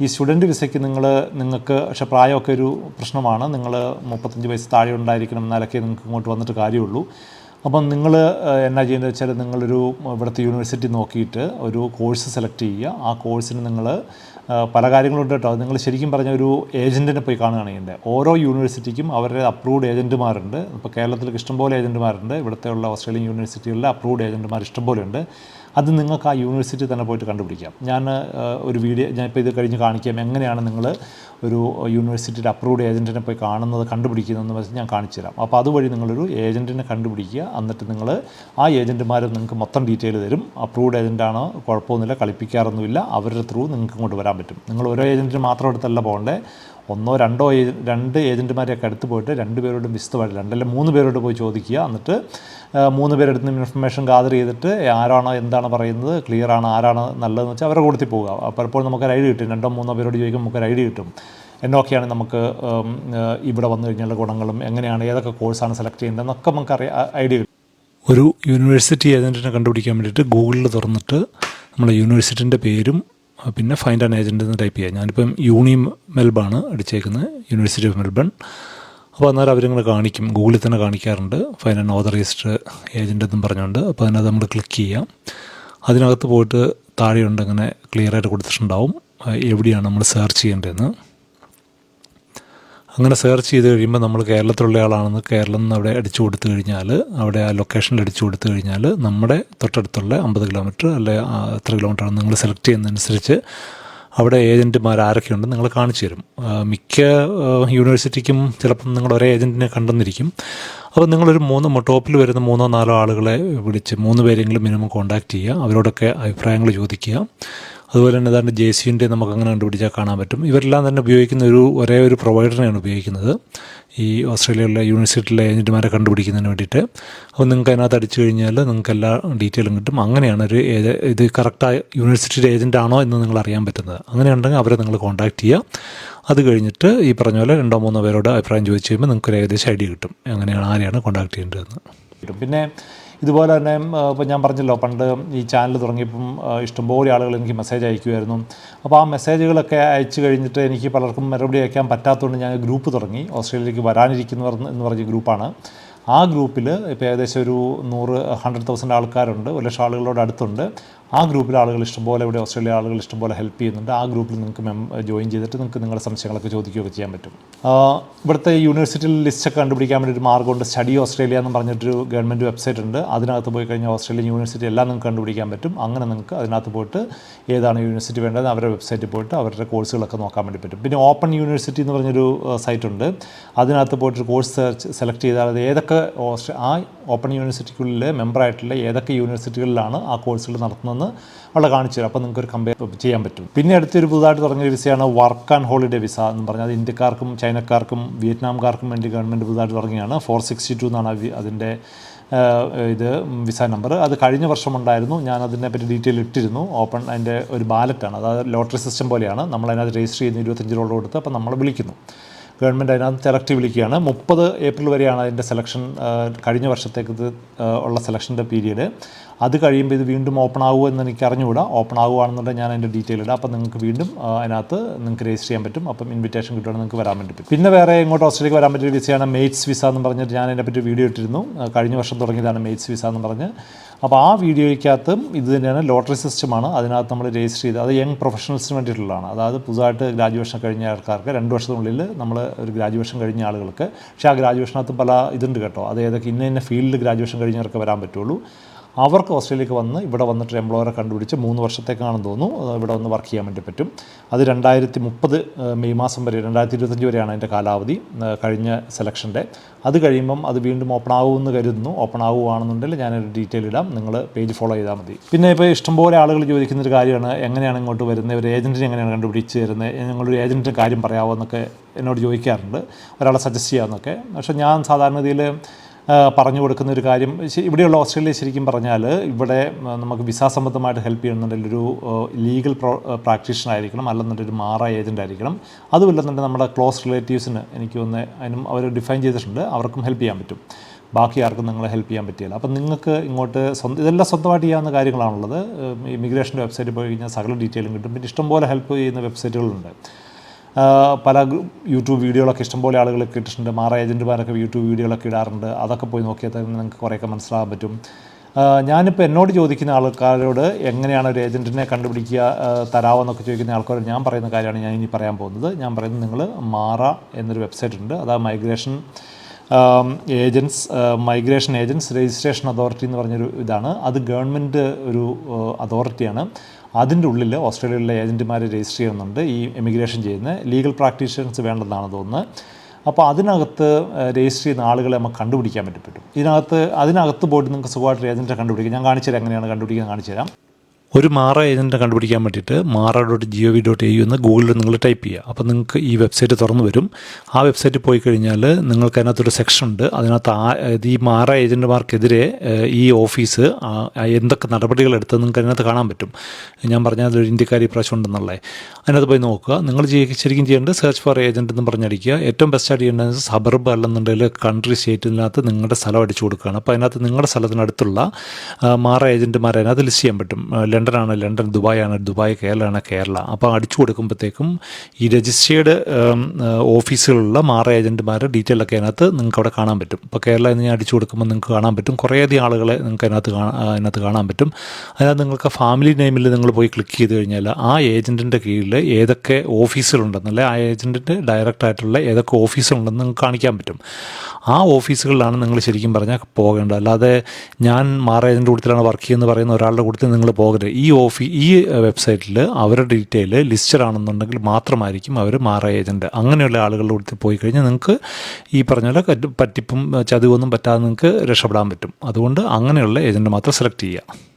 ഈ സ്റ്റുഡന്റ് വിസയ്ക്ക് നിങ്ങൾ നിങ്ങൾക്ക് പക്ഷെ പ്രായമൊക്കെ ഒരു പ്രശ്നമാണ്. നിങ്ങൾ മുപ്പത്തഞ്ച് വയസ്സ് താഴെ ഉണ്ടായിരിക്കണം എന്നാലൊക്കെ നിങ്ങൾക്ക് ഇങ്ങോട്ട് വന്നിട്ട് കാര്യമുള്ളൂ. അപ്പം നിങ്ങൾ എന്നാ ചെയ്യുന്നത് വെച്ചാൽ നിങ്ങളൊരു ഇവിടുത്തെ യൂണിവേഴ്സിറ്റി നോക്കിയിട്ട് ഒരു കോഴ്സ് സെലക്ട് ചെയ്യുക. ആ കോഴ്സിന് നിങ്ങൾ പല കാര്യങ്ങളുണ്ട് കേട്ടോ. നിങ്ങൾ ശരിക്കും പറഞ്ഞ ഒരു ഏജന്റിനെ പോയി കാണുകയാണ് ചെയ്യേണ്ടത്. ഓരോ യൂണിവേഴ്സിറ്റിക്കും അവരുടെ അപ്രൂവ്ഡ് ഏജന്റുമാരുണ്ട് ഇപ്പോൾ കേരളത്തിൽ ഇഷ്ടംപോലെ ഏജന്റുമാരുണ്ട് ഇവിടുത്തെ ഉള്ള ഓസ്ട്രേലിയൻ യൂണിവേഴ്സിറ്റികളിലെ അപ്രൂവ്ഡ് ഏജന്റുമാർ ഇഷ്ടംപോലെ ഉണ്ട്. അത് നിങ്ങൾക്ക് ആ യൂണിവേഴ്സിറ്റി തന്നെ പോയിട്ട് കണ്ടുപിടിക്കാം. ഞാൻ ഒരു വീഡിയോ ഞാനിപ്പോൾ ഇത് കഴിഞ്ഞ് കാണിക്കാം. എങ്ങനെയാണ് നിങ്ങൾ ഒരു യൂണിവേഴ്സിറ്റിയുടെ അപ്രൂവ്ഡ് ഏജന്റിനെ പോയി കാണുന്നത് കണ്ടുപിടിക്കുന്നതെന്ന് വെച്ച് ഞാൻ കാണിച്ചു തരാം. അപ്പോൾ അതുവഴി നിങ്ങളൊരു ഏജന്റിനെ കണ്ടുപിടിക്കുക. എന്നിട്ട് നിങ്ങൾ ആ ഏജന്റുമാർ നിങ്ങൾക്ക് മൊത്തം ഡീറ്റെയിൽ തരും. അപ്രൂവ്ഡ് ഏജന്റാണോ കുഴപ്പമൊന്നുമില്ല കളിപ്പിക്കാറൊന്നുമില്ല. അവരുടെ ത്രൂ നിങ്ങൾക്ക് ഇങ്ങോട്ട് വരാൻ പറ്റും. നിങ്ങൾ ഓരോ ഏജന്റിന് മാത്രം എടുത്തല്ല പോകണ്ടേ. ഒന്നോ രണ്ടോ രണ്ട് ഏജന്റുമാരെയൊക്കെ അടുത്ത് പോയിട്ട് രണ്ട് പേരോടും വിശദമായിട്ട് രണ്ടല്ല മൂന്ന് പേരോട് പോയി ചോദിക്കുക. എന്നിട്ട് മൂന്ന് പേരെടുത്ത് ഇൻഫർമേഷൻ ഗാദർ ചെയ്തിട്ട് ആരാണോ എന്താണ് പറയുന്നത് ക്ലിയർ ആണ് ആരാണ് നല്ലതെന്ന് വെച്ചാൽ അവരെ കൂട്ടത്തിൽ പോകുക പലപ്പോഴും നമുക്ക് ഒരു ഐഡിയ കിട്ടും. രണ്ടോ മൂന്നോ പേരോട് ചോദിക്കുമ്പോൾ നമുക്ക് ഐഡി കിട്ടും. എന്നൊക്കെയാണ് നമുക്ക് ഇവിടെ വന്നു കഴിഞ്ഞാൽ ഗുണങ്ങളും എങ്ങനെയാണ് ഏതൊക്കെ കോഴ്സാണ് സെലക്ട് ചെയ്യേണ്ടതെന്നൊക്കെ നമുക്ക് അറിയാം ഐഡിയ കിട്ടും. ഒരു യൂണിവേഴ്സിറ്റി ഏജന്റിനെ കണ്ടുപിടിക്കാൻ വേണ്ടിയിട്ട് ഗൂഗിളിൽ തുറന്നിട്ട് നമ്മുടെ യൂണിവേഴ്സിറ്റിന്റെ പേരും പിന്നെ ഫൈൻഡ് ആൻ ഏജന്റ് എന്ന് ടൈപ്പ് ചെയ്യുക ഞാനിപ്പം യൂണി മെൽബാണ് അടിച്ചേക്കുന്നത് യൂണിവേഴ്സിറ്റി ഓഫ് മെൽബൺ അപ്പോൾ അന്നേരം അവരിങ്ങനെ കാണിക്കും. ഗൂഗിളിൽ തന്നെ കാണിക്കാറുണ്ട്. ഫൈൻഡ് ഓതറൈസ്ഡ് ഏജന്റ് എന്നും പറഞ്ഞുകൊണ്ട്. അപ്പോൾ അതിനകത്ത് നമ്മൾ ക്ലിക്ക് ചെയ്യാം. അതിനകത്ത് പോയിട്ട് താഴെയുണ്ട് അങ്ങനെ ക്ലിയറായിട്ട് കൊടുത്തിട്ടുണ്ടാവും. എവിടെയാണ് നമ്മൾ സെർച്ച് ചെയ്യേണ്ടതെന്ന്. അങ്ങനെ സെർച്ച് ചെയ്ത് കഴിയുമ്പോൾ നമ്മൾ കേരളത്തിലുള്ള ആളാണെന്ന് കേരളം എന്ന് അവിടെ അടിച്ചു കൊടുത്തു കഴിഞ്ഞാൽ അവിടെ ആ ലൊക്കേഷനിൽ അടിച്ചു കൊടുത്തു കഴിഞ്ഞാൽ നമ്മുടെ തൊട്ടടുത്തുള്ള അമ്പത് കിലോമീറ്റർ അല്ലെ എത്ര കിലോമീറ്റർ ആണ് നിങ്ങൾ സെലക്ട് ചെയ്യുന്നതനുസരിച്ച് അവിടെ ഏജന്റുമാർ ആരൊക്കെയുണ്ട് നിങ്ങൾ കാണിച്ചു തരും. മിക്ക യൂണിവേഴ്സിറ്റിക്കും ചിലപ്പം നിങ്ങൾ ഒരേ ഏജന്റിനെ കണ്ടെന്നിരിക്കും. അപ്പോൾ നിങ്ങളൊരു മൂന്ന് ടോപ്പിൽ വരുന്ന മൂന്നോ നാലോ ആളുകളെ വിളിച്ച് മൂന്ന് പേരെങ്കിലും മിനിമം കോൺടാക്റ്റ് ചെയ്യുക. അവരോടൊക്കെ അഭിപ്രായങ്ങൾ ചോദിക്കുക. അതുപോലെ തന്നെ ഏതാണ്ട് ജെ സിന്റെ നമുക്ക് അങ്ങനെ കണ്ടുപിടിച്ചാൽ കാണാൻ പറ്റും. ഇവരെല്ലാം തന്നെ ഉപയോഗിക്കുന്ന ഒരു ഒരേ ഒരു പ്രൊവൈഡറിനെയാണ് ഉപയോഗിക്കുന്നത്. ഈ ഓസ്ട്രേലിയയിലെ യൂണിവേഴ്സിറ്റിയിലെ ഏജന്റുമാരെ കണ്ടുപിടിക്കുന്നതിന് വേണ്ടിയിട്ട്. അപ്പോൾ നിങ്ങൾക്ക് അതിനകത്ത് അടിച്ചു കഴിഞ്ഞാൽ നിങ്ങൾക്ക് എല്ലാ ഡീറ്റെയിലും കിട്ടും. അങ്ങനെയാണ് ഒരു ഇത് കറക്റ്റായ യൂണിവേഴ്സിറ്റിയുടെ ഏജന്റ് ആണോ എന്ന് നിങ്ങൾ അറിയാൻ പറ്റുന്നത്. അങ്ങനെയുണ്ടെങ്കിൽ അവരെ നിങ്ങൾ കോൺടാക്റ്റ് ചെയ്യുക. അത് കഴിഞ്ഞിട്ട് ഈ പറഞ്ഞ പോലെ രണ്ടോ മൂന്നോ പേരോട് അഭിപ്രായം ചോദിച്ചു കഴിയുമ്പോൾ നിങ്ങൾക്ക് ഒരു ഏകദേശം ഐഡിയ കിട്ടും. അങ്ങനെയാണ് ആരെയാണ് കോൺടാക്ട് ചെയ്യേണ്ടതെന്ന്. പിന്നെ ഇതുപോലെ തന്നെ ഇപ്പോൾ ഞാൻ പറഞ്ഞല്ലോ പണ്ട് ഈ ചാനൽ തുടങ്ങിയപ്പം ഇഷ്ടംപോലെ ആളുകൾ എനിക്ക് മെസ്സേജ് അയക്കുമായിരുന്നു. അപ്പോൾ ആ മെസ്സേജുകളൊക്കെ അയച്ചു കഴിഞ്ഞിട്ട് എനിക്ക് പലർക്കും മറുപടി അയക്കാൻ പറ്റാത്തതുകൊണ്ട് ഞാൻ ഗ്രൂപ്പ് തുടങ്ങി. ഓസ്ട്രേലിയയിലേക്ക് വരാനിരിക്കുന്നവർ എന്ന് പറഞ്ഞ ഗ്രൂപ്പാണ്. ആ ഗ്രൂപ്പിൽ ഇപ്പോൾ ഏകദേശം ഒരു നൂറ് ഹൺഡ്രഡ് തൗസൻഡ് ആൾക്കാരുണ്ട്. ഒരു ലക്ഷം ആളുകളോട് അടുത്തുണ്ട്. ആ ഗ്രൂപ്പിൽ ആളുകൾ ഇഷ്ടംപോലെ ഇവിടെ ഓസ്ട്രേലിയ ആളുകൾ ഇഷ്ടംപോലെ ഹെൽപ്പ് ചെയ്യുന്നുണ്ട്. ആ ഗ്രൂപ്പിൽ നിങ്ങൾക്ക് മെം ജോയിൻ ചെയ്തിട്ട് നിങ്ങൾക്ക് നിങ്ങളുടെ സംശയങ്ങളൊക്കെ ചോദിക്കുകയൊക്കെ ചെയ്യാൻ പറ്റും. ഇവിടുത്തെ യൂണിവേഴ്സിറ്റിയിൽ ലിസ്റ്റൊക്കെ കണ്ടുപിടിക്കാൻ വേണ്ടി ഒരു മാർഗമുണ്ട് സ്റ്റഡി ഓസ്ട്രേലിയ എന്ന് പറഞ്ഞിട്ടൊരു ഗവൺമെന്റ് വെബ്സൈറ്റ് ഉണ്ട്. അതിനകത്ത് പോയി കഴിഞ്ഞാൽ ഓസ്ട്രേലിയൻ യൂണിവേഴ്സിറ്റി എല്ലാം നിങ്ങൾക്ക് കണ്ടുപിടിക്കാൻ പറ്റും. അങ്ങനെ നിങ്ങൾക്ക് അതിനകത്ത് പോയിട്ട് ഏതാണ് യൂണിവേഴ്സിറ്റി വേണ്ടത് അവരുടെ വെബ്സൈറ്റിൽ പോയിട്ട് അവരുടെ കോഴ്സുകളൊക്കെ നോക്കാൻ വേണ്ടി പറ്റും. പിന്നെ ഓപ്പൺ യൂണിവേഴ്സിറ്റി എന്ന് പറഞ്ഞൊരു സൈറ്റ് ഉണ്ട്. അതിനകത്ത് പോയിട്ട് കോഴ്സ് സെർച്ച് സെലക്ട് ചെയ്താൽ അത് ഏതൊക്കെ ആ ഓപ്പൺ യൂണിവേഴ്സിറ്റിക്കുള്ളിൽ മെമ്പറായിട്ടുള്ള ഏതൊക്കെ യൂണിവേഴ്സിറ്റികളിലാണ് ആ കോഴ്സുകൾ നടത്തുന്നതെന്ന് അവിടെ കാണിച്ചു തരും. അപ്പോൾ നിങ്ങൾക്ക് ഒരു കമ്പയർ ചെയ്യാൻ പറ്റും. പിന്നെ അടുത്തൊരു പുതുതായിട്ട് തുടങ്ങിയ വിസയാണ് വർക്ക് ആൻഡ് ഹോളിഡേ വിസ എന്ന് പറഞ്ഞാൽ ഇന്ത്യക്കാർക്കും ചൈനക്കാർക്കും വിയറ്റ്നാംകാർക്കും വേണ്ടി ഗവൺമെന്റ് പുതുതായിട്ട് തുടങ്ങിയാണ്. ഫോർ സിക്സ്റ്റി ടു എന്നാണ് അതിന്റെ ഇത് വിസ നമ്പർ. അത് കഴിഞ്ഞ വർഷം ഉണ്ടായിരുന്നു. ഞാൻ അതിനെപ്പറ്റി ഡീറ്റെയിൽ ഇട്ടിരുന്നു. ഓപ്പൺ അതിന്റെ ഒരു ബാലറ്റാണ്. അതായത് ലോട്ടറി സിസ്റ്റം പോലെയാണ്. നമ്മൾ അതിനകത്ത് രജിസ്റ്റർ ചെയ്യുന്ന ഇരുപത്തഞ്ച് ഡോളർ കൊടുത്ത് അപ്പോൾ നമ്മൾ വിളിക്കുന്നു. ഗവൺമെന്റ് അതിനകത്ത് സെലക്ട് വിളിക്കുകയാണ്. മുപ്പത് ഏപ്രിൽ വരെയാണ് അതിന്റെ സെലക്ഷൻ കഴിഞ്ഞ വർഷത്തേക്ക് ഉള്ള സെലക്ഷന്റെ പീരീഡ്. അത് കഴിയുമ്പോൾ ഇത് വീണ്ടും ഓപ്പൺ ആകുമോ എന്ന് എനിക്ക് അറിഞ്ഞുകൂടാ. ഓപ്പൺ ആകുകയാണെന്നുണ്ടെങ്കിൽ ഞാൻ അതിന്റെ ഡീറ്റെയിൽ ഇടാം. അപ്പോൾ നിങ്ങൾക്ക് വീണ്ടും അതിനകത്ത് നിങ്ങൾക്ക് രജിസ്റ്റർ ചെയ്യാൻ പറ്റും. അപ്പം ഇൻവിറ്റേഷൻ കിട്ടുകയാണെങ്കിൽ നിങ്ങൾക്ക് വരാൻ പറ്റും. പിന്നെ വേറെ ഇങ്ങോട്ട് ഓസ്ട്രേലിയക്ക് വരാൻ പറ്റിയ വിസയാണ് മെയ്റ്റ്സ് വിസ എന്ന് പറഞ്ഞിട്ട് ഞാൻ അതിനെപ്പറ്റി വീഡിയോ ഇട്ടിരുന്നു. കഴിഞ്ഞ വർഷം തുടങ്ങിയതാണ് മെയ്റ്റ്സ് വിസ എന്ന് പറഞ്ഞ്. അപ്പോൾ ആ വീഡിയോയ്ക്കകത്തും ഇത് തന്നെയാണ് ലോട്ടറി സിസ്റ്റമാണ് അതിനകത്ത് നമ്മൾ രജിസ്റ്റർ ചെയ്ത് അത് യങ് പ്രൊഫഷണൽസിന് വേണ്ടിയിട്ടുള്ളതാണ്. അതായത് പുതുതായിട്ട് ഗ്രാജുവേഷൻ കഴിഞ്ഞ ആൾക്കാർക്ക് രണ്ട് വർഷത്തിനുള്ളിൽ നമ്മൾ ഒരു ഗ്രാജുവേഷൻ കഴിഞ്ഞ ആളുകൾക്ക്. പക്ഷേ ആ ഗ്രാജുവേഷനകത്ത് പല ഇതുണ്ട് കേട്ടോ. അത് ഏതൊക്കെ ഇന്ന ഇന്ന ഫീൽഡിൽ ഗ്രാജുവേഷൻ കഴിഞ്ഞവർക്ക് വരാൻ പറ്റുള്ളൂ. അവർക്ക് ഓസ്ട്രേലിയക്ക് വന്ന് ഇവിടെ വന്നിട്ട് എംപ്ലോയറെ കണ്ടുപിടിച്ച് മൂന്ന് വർഷത്തേക്കാണെന്ന് തോന്നുന്നു. ഇവിടെ വന്ന് വർക്ക് ചെയ്യാൻ വേണ്ടി പറ്റും. അത് രണ്ടായിരത്തി മുപ്പത് മെയ് മാസം വരെ രണ്ടായിരത്തി ഇരുപത്തഞ്ച് വരെയാണ് അതിന്റെ കാലാവധി കഴിഞ്ഞ സെലക്ഷന്റെ. അത് കഴിയുമ്പം അത് വീണ്ടും ഓപ്പൺ ആകുമെന്ന് കരുതുന്നു. ഓപ്പൺ ആകുകയാണെന്നുണ്ടെങ്കിൽ ഞാനൊരു ഡീറ്റെയിൽ ഇടാം. നിങ്ങൾ പേജ് ഫോളോ ചെയ്താൽ മതി. പിന്നെ ഇപ്പോൾ ഇഷ്ടംപോലെ ആളുകൾ ചോദിക്കുന്ന ഒരു കാര്യമാണ് എങ്ങനെയാണ് ഇങ്ങോട്ട് വരുന്നത്? ഒരു ഏജന്റിനെ എങ്ങനെയാണ് കണ്ടുപിടിച്ച് തരുന്നത്? ഞങ്ങളൊരു ഏജന്റിന്റെ കാര്യം പറയാമോ എന്നൊക്കെ എന്നോട് ചോദിക്കാറുണ്ട്. ഒരാളെ സജസ്റ്റ് ചെയ്യാമെന്നൊക്കെ. പക്ഷേ ഞാൻ സാധാരണഗതിയിൽ പറഞ്ഞു കൊടുക്കുന്ന ഒരു കാര്യം. ഇവിടെയുള്ള ഓസ്ട്രേലിയ ശരിക്കും പറഞ്ഞാൽ ഇവിടെ നമുക്ക് വിസ സംബന്ധമായിട്ട് ഹെൽപ്പ് ചെയ്യുന്നുണ്ടെങ്കിൽ ഒരു ലീഗൽ പ്രോ പ്രാക്ടീഷണർ ആയിരിക്കണം അല്ലെന്നുണ്ടെങ്കിൽ ഒരു മാറ ഏജന്റ് ആയിരിക്കണം. അതുമില്ലെന്നുണ്ടെങ്കിൽ നമ്മുടെ ക്ലോസ് റിലേറ്റീവ്സിന് എനിക്ക് ഒന്ന് അതിനും അവർ ഡിഫൈൻ ചെയ്തിട്ടുണ്ട് അവർക്കും ഹെൽപ്പ് ചെയ്യാൻ പറ്റും. ബാക്കി ആർക്കും നിങ്ങളെ ഹെൽപ്പ് ചെയ്യാൻ പറ്റിയില്ല അപ്പം നിങ്ങൾക്ക് ഇങ്ങോട്ട് സ്വന്തം ഇതെല്ലാം സ്വന്തമായിട്ട് ചെയ്യാവുന്ന കാര്യങ്ങളാണുള്ളത്. ഇമിഗ്രേഷന്റെ വെബ്സൈറ്റിൽ പോയി കഴിഞ്ഞാൽ സകല ഡീറ്റെയിലും കിട്ടും. പിന്നെ ഇഷ്ടംപോലെ ഹെൽപ്പ് ചെയ്യുന്ന വെബ്സൈറ്റുകളുണ്ട്. പല യൂട്യൂബ് വീഡിയോകളൊക്കെ ഇഷ്ടംപോലെ ആളുകളൊക്കെ ഇട്ടിട്ടുണ്ട് മാറ ഏജന്റുമാരൊക്കെ യൂട്യൂബ് വീഡിയോകളൊക്കെ ഇടാറുണ്ട്. അതൊക്കെ പോയി നോക്കിയാൽ തന്നെ നിങ്ങൾക്ക് കുറേയൊക്കെ മനസ്സിലാകാൻ പറ്റും. ഞാനിപ്പോൾ എന്നോട് ചോദിക്കുന്ന ആൾക്കാരോട് എങ്ങനെയാണ് ഒരു ഏജന്റിനെ കണ്ടുപിടിക്കുക തരാമെന്നൊക്കെ ചോദിക്കുന്ന ആൾക്കാരോട് ഞാൻ പറയുന്ന കാര്യമാണ് ഞാൻ ഇനി പറയാൻ പോകുന്നത്. ഞാൻ പറയുന്നത് നിങ്ങൾ മാറ എന്നൊരു വെബ്സൈറ്റ് ഉണ്ട്. അതാ migration agents migration agents registration authority എന്ന് പറഞ്ഞൊരു ഇതാണ്. അത് ഗവൺമെന്റ് ഒരു അതോറിറ്റിയാണ്. അതിന്റെ ഉള്ളിൽ ഓസ്ട്രേലിയയിലെ ഏജന്റുമാർ രജിസ്റ്റർ ചെയ്യുന്നുണ്ട് ഈ എമിഗ്രേഷൻ ചെയ്യുന്ന ലീഗൽ പ്രാക്ടീഷൻസ് വേണ്ടെന്നാണ് തോന്നുന്നത്. അപ്പോൾ അതിനകത്ത് രജിസ്റ്റർ ചെയ്യുന്ന ആളുകളെ നമുക്ക് കണ്ടുപിടിക്കാൻ പറ്റും ഇതിനകത്ത് അതിനകത്ത് പോയിട്ട് നിങ്ങൾക്ക് സുഖമായിട്ട് ഏജന്റിനെ കണ്ടുപിടിക്കാം. ഞാൻ കാണിച്ചു തരാം എങ്ങനെയാണ് കണ്ടുപിടിക്കാൻ കാണിച്ചു തരാം ഒരു മാറ ഏജന്റിനെ കണ്ടുപിടിക്കാൻ വേണ്ടിയിട്ട് MARA dot G O V dot A U എന്ന് ഗൂഗിളിൽ നിങ്ങൾ ടൈപ്പ് ചെയ്യുക. അപ്പോൾ നിങ്ങൾക്ക് ഈ വെബ്സൈറ്റ് തുറന്നു വരും. ആ വെബ്സൈറ്റിൽ പോയി കഴിഞ്ഞാൽ നിങ്ങൾക്ക് അതിനകത്തൊരു സെക്ഷൻ ഉണ്ട്. അതിനകത്ത് ഈ മാറ ഏജന്റുമാർക്കെതിരെ ഈ ഓഫീസ് എന്തൊക്കെ നടപടികൾ എടുത്ത് നിങ്ങൾക്ക് അതിനകത്ത് കാണാൻ പറ്റും. ഞാൻ പറഞ്ഞാൽ ഒരു ഇന്ത്യക്കാർ പ്രാവശ്യം ഉണ്ടെന്നുള്ളത് അതിനകത്ത് പോയി നോക്കുക. നിങ്ങൾ ശരിക്കും ചെയ്യേണ്ടത് സെർച്ച് ഫോർ ഏജന്റ് എന്ന് പറഞ്ഞടിക്കുക. ഏറ്റവും ബെസ്റ്റ് ആയിട്ട് ചെയ്യേണ്ടത് സബർബ് അല്ലെന്നുണ്ടെങ്കിൽ കൺട്രി സ്റ്റേറ്റിനകത്ത് നിങ്ങളുടെ സ്ഥലം അടിച്ചു കൊടുക്കുകയാണ്. അപ്പോൾ അതിനകത്ത് നിങ്ങളുടെ സ്ഥലത്തിനടുത്തുള്ള മാറ ഏജന്റുമാരെ അതിനകത്ത് ലിസ്റ്റ് ചെയ്യാൻ പറ്റും. ലണ്ടനാണ് ലണ്ടൻ ദുബായ് ആണ് ദുബായ് കേരളമാണ് കേരള. അപ്പോൾ അടിച്ചു കൊടുക്കുമ്പോഴത്തേക്കും ഈ രജിസ്റ്റേർഡ് ഓഫീസുകളിലുള്ള മാറ ഏജന്റുമാരുടെ ഡീറ്റെയിൽ ഒക്കെ അതിനകത്ത് നിങ്ങൾക്ക് അവിടെ കാണാൻ പറ്റും. ഇപ്പോൾ കേരള എന്ന് ഞാൻ അടിച്ചു കൊടുക്കുമ്പോൾ നിങ്ങൾക്ക് കാണാൻ പറ്റും. കുറേയധികം ആളുകളെ നിങ്ങൾക്ക് അതിനകത്ത് കാണാൻ അതിനകത്ത് കാണാൻ പറ്റും. അതിനകത്ത് നിങ്ങൾക്ക് ഫാമിലി നെയിമിൽ നിങ്ങൾ പോയി ക്ലിക്ക് ചെയ്ത് കഴിഞ്ഞാൽ ആ ഏജന്റിന്റെ കീഴിൽ ഏതൊക്കെ ഓഫീസുകളുണ്ടെന്നല്ലേ ആ ഏജന്റിന്റെ ഡയറക്റ്റ് ആയിട്ടുള്ള ഏതൊക്കെ ഓഫീസുകളുണ്ടെന്ന് നിങ്ങൾക്ക് കാണിക്കാൻ പറ്റും. ആ ഓഫീസുകളിലാണ് നിങ്ങൾ ശരിക്കും പറഞ്ഞാൽ പോകേണ്ടത്. അല്ലാതെ ഞാൻ മാറ ഏജന്റ് കൂട്ടത്തിലാണ് വർക്ക് ചെയ്യുന്നത് പറയുന്ന ഒരാളുടെ കൂട്ടത്തിൽ നിങ്ങൾ പോകരുത്. ഈ ഓഫീ ഈ വെബ്സൈറ്റിൽ അവരുടെ ഡീറ്റെയിൽ ലിസ്റ്റഡ് ആണെന്നുണ്ടെങ്കിൽ മാത്രമായിരിക്കും അവർ മാറ ഏജന്റ് അങ്ങനെയുള്ള ആളുകളുടെ അടുത്ത് പോയി കഴിഞ്ഞാൽ നിങ്ങൾക്ക് ഈ പറഞ്ഞ പോലെ പറ്റിപ്പും ചതിവൊന്നും പറ്റാതെ നിങ്ങൾക്ക് രക്ഷപ്പെടാൻ പറ്റും. അതുകൊണ്ട് അങ്ങനെയുള്ള ഏജന്റ് മാത്രം സെലക്ട് ചെയ്യുക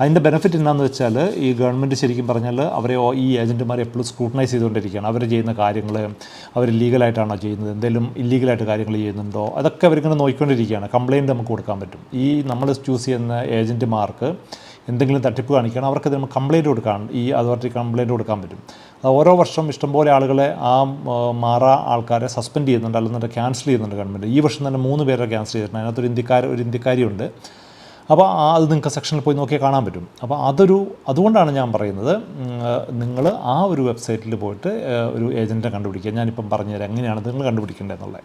അതിന്റെ ബെനിഫിറ്റ് എന്താണെന്ന് വെച്ചാൽ ഈ ഗവൺമെന്റ് ശരിക്കും പറഞ്ഞാൽ അവരെ ഈ ഏജന്റുമാരെ എപ്പോഴും സ്ക്രൂട്ടനൈസ് ചെയ്തുകൊണ്ടിരിക്കുകയാണ്. അവർ ചെയ്യുന്ന കാര്യങ്ങൾ അവർ ലീഗലായിട്ടാണോ ചെയ്യുന്നത്? എന്തെങ്കിലും ഇല്ലീഗലായിട്ട് കാര്യങ്ങൾ ചെയ്യുന്നുണ്ടോ? അതൊക്കെ അവരിങ്ങനെ നോക്കിക്കൊണ്ടിരിക്കുകയാണ്. കംപ്ലയിന്റ് നമുക്ക് കൊടുക്കാൻ പറ്റും. ഈ നമ്മൾ ചൂസ് ചെയ്യുന്ന ഏജന്റുമാർക്ക് എന്തെങ്കിലും തട്ടിപ്പ് കാണിക്കണം അവർക്കത് നമ്മൾ കംപ്ലയിന്റ് കൊടുക്കാൻ ഈ അതോറിറ്റി കംപ്ലയിന്റ് കൊടുക്കാൻ പറ്റും. ഓരോ വർഷം ഇഷ്ടംപോലെ ആളുകളെ ആ മാറാ ആൾക്കാരെ സസ്പെൻഡ് ചെയ്യുന്നുണ്ട് അല്ലെന്നുണ്ടെങ്കിൽ ക്യാൻസൽ ചെയ്യുന്നുണ്ട് ഗവൺമെന്റ് ഈ വർഷം തന്നെ മൂന്ന് പേരെ ക്യാൻസൽ ചെയ്തിട്ടുണ്ട്. അതിനകത്തൊരു ഇന്ത്യക്കാർ ഒരു ഇന്ത്യക്കാരിയുണ്ട്. അപ്പോൾ അത് നിങ്ങൾക്ക് സെക്ഷനിൽ പോയി നോക്കിയാൽ കാണാൻ പറ്റും. അപ്പോൾ അതൊരു അതുകൊണ്ടാണ് ഞാൻ പറയുന്നത് നിങ്ങൾ ആ ഒരു വെബ്സൈറ്റിൽ പോയിട്ട് ഒരു ഏജന്റിനെ കണ്ടുപിടിക്കുക. ഞാനിപ്പം പറഞ്ഞുതരാം എങ്ങനെയാണ് നിങ്ങൾ കണ്ടുപിടിക്കേണ്ടത് എന്നുള്ളത്.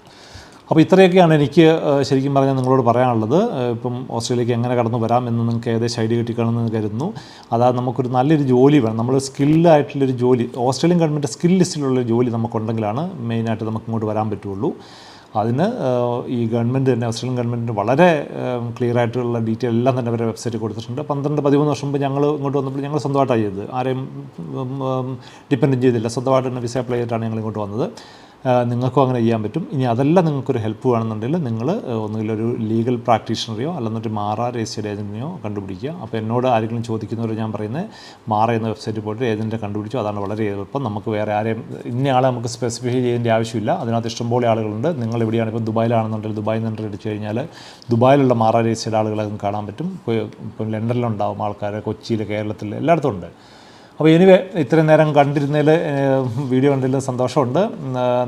അപ്പോൾ ഇത്രയൊക്കെയാണ് എനിക്ക് ശരിക്കും പറഞ്ഞാൽ നിങ്ങളോട് പറയാനുള്ളത്. ഇപ്പം ഓസ്ട്രേലിയക്ക് എങ്ങനെ കടന്നു വരാം എന്ന് നിങ്ങൾക്ക് ഏകദേശം ഐഡിയ കിട്ടിക്കണമെന്ന് കരുതുന്നു. അതാ നമുക്കൊരു നല്ലൊരു ജോലി വേണം. നമ്മൾ സ്കില്ലായിട്ടുള്ളൊരു ജോലി ഓസ്ട്രേലിയൻ ഗവൺമെന്റ് സ്കിൽ ലിസ്റ്റിലുള്ളൊരു ജോലി നമുക്കുണ്ടെങ്കിലാണ് മെയിനായിട്ട് നമുക്ക് ഇങ്ങോട്ട് വരാൻ പറ്റുള്ളൂ. അതിന് ഈ ഗവൺമെന്റ് തന്നെ ഓസ്ട്രേലിയൻ ഗവൺമെന്റ് വളരെ ക്ലിയർ ആയിട്ടുള്ള ഡീറ്റെയിൽ എല്ലാം തന്നെ അവരുടെ വെബ്സൈറ്റ് കൊടുത്തിട്ടുണ്ട്. പന്ത്രണ്ട് പതിമൂന്ന് വർഷം മുമ്പ് ഞങ്ങൾ ഇങ്ങോട്ട് വന്നപ്പോൾ ഞങ്ങൾ സ്വന്തമായിട്ടാണ് ചെയ്തത്. ആരെയും ഡിപ്പെൻഡ് ചെയ്തില്ല. സ്വന്തമായിട്ട് തന്നെ വിസ അപ്ലൈ ചെയ്തിട്ടാണ് ഞങ്ങൾ ഇങ്ങോട്ട് വന്നത്. നിങ്ങൾക്കും അങ്ങനെ ചെയ്യാൻ പറ്റും. ഇനി അതെല്ലാം നിങ്ങൾക്കൊരു ഹെൽപ്പ് വേണമെന്നുണ്ടെങ്കിൽ നിങ്ങൾ ഒന്നുകിൽ ഒരു ലീഗൽ പ്രാക്ടീഷണറെയോ അല്ലെന്നൊരു മാറ രജിസ്റ്റേഡ് ഏജന്റിനെയോ കണ്ടുപിടിക്കുക. അപ്പോൾ എന്നോട് ആരെങ്കിലും ചോദിക്കുന്നവർ ഞാൻ പറയുന്നത് മാറ എന്ന വെബ്സൈറ്റ് പോയിട്ട് ഏജന്റിനെ കണ്ടുപിടിച്ചു. അതാണ് വളരെ എളുപ്പം. നമുക്ക് വേറെ ആരെയും ഇന്നയാളെ നമുക്ക് സ്പെസിഫൈ ചെയ്യേണ്ട ആവശ്യമില്ല. അതിനകത്ത് ഇഷ്ടംപോലെ ആളുകളുണ്ട്. നിങ്ങൾ എവിടെയാണ് ഇപ്പോൾ ദുബായിലാണെന്നുണ്ടെങ്കിൽ ദുബായിൽ നിന്ന് എടുത്തു കഴിഞ്ഞാൽ ദുബായിലുള്ള മാറ രജിസ്റ്റേഡ് ആളുകളെ കാണാൻ പറ്റും. ഇപ്പോൾ ഇപ്പം ലണ്ടനിലുണ്ടാവും ആൾക്കാർ കൊച്ചിയിൽ കേരളത്തിൽ എല്ലായിടത്തും ഉണ്ട്. അപ്പോൾ എനിവേ ഇത്രയും നേരം കണ്ടിരുന്നതിൽ വീഡിയോ കണ്ടതിൽ സന്തോഷമുണ്ട്.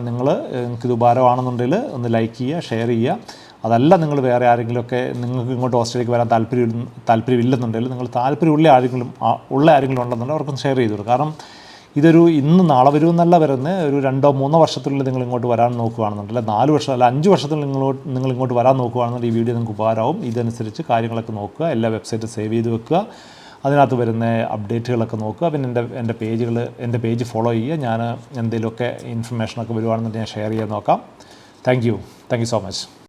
നിങ്ങൾ നിങ്ങൾക്ക് ഇത് ഉപകാരമാണെന്നുണ്ടെങ്കിൽ ഒന്ന് ലൈക്ക് ചെയ്യുക ഷെയർ ചെയ്യുക. അതല്ല നിങ്ങൾ വേറെ ആരെങ്കിലുമൊക്കെ നിങ്ങൾക്ക് ഇങ്ങോട്ട് ഓസ്ട്രേലിയക്ക് വരാൻ താല്പര്യം താല്പര്യമില്ലെന്നുണ്ടെങ്കിൽ നിങ്ങൾ താല്പര്യമുള്ള ആരെങ്കിലും ഉള്ള ആരെങ്കിലും ഉണ്ടെന്നുണ്ടെങ്കിൽ അവർക്കൊന്ന് ഷെയർ ചെയ്തു കാരണം ഇതൊരു ഇന്ന് നാളെ വരുമെന്നല്ല വരുന്നത്. ഒരു രണ്ടോ മൂന്നോ വർഷത്തിനുള്ളിൽ നിങ്ങൾ ഇങ്ങോട്ട് വരാൻ നോക്കുകയാണെന്നുണ്ടെങ്കിൽ നാല് വർഷം അല്ല അഞ്ച് വർഷത്തിൽ നിങ്ങളോട്ട് നിങ്ങൾ ഇങ്ങോട്ട് വരാൻ നോക്കുകയാണെന്നുണ്ടെങ്കിൽ ഈ വീഡിയോ നിങ്ങൾക്ക് ഉപകാരമാവും. ഇതനുസരിച്ച് കാര്യങ്ങളൊക്കെ നോക്കുക എല്ലാ വെബ്സൈറ്റും സേവ് ചെയ്ത് വെക്കുക. അതിനകത്ത് വരുന്ന അപ്ഡേറ്റുകളൊക്കെ നോക്കുക. പിന്നെ എന്റെ എന്റെ പേജുകൾ എന്റെ പേജ് ഫോളോ ചെയ്യുക. ഞാൻ എന്തെങ്കിലുമൊക്കെ ഇൻഫർമേഷനൊക്കെ വരുവാണെന്നുണ്ടെങ്കിൽ ഞാൻ ഷെയർ ചെയ്യാൻ നോക്കാം. Thank you thank you so much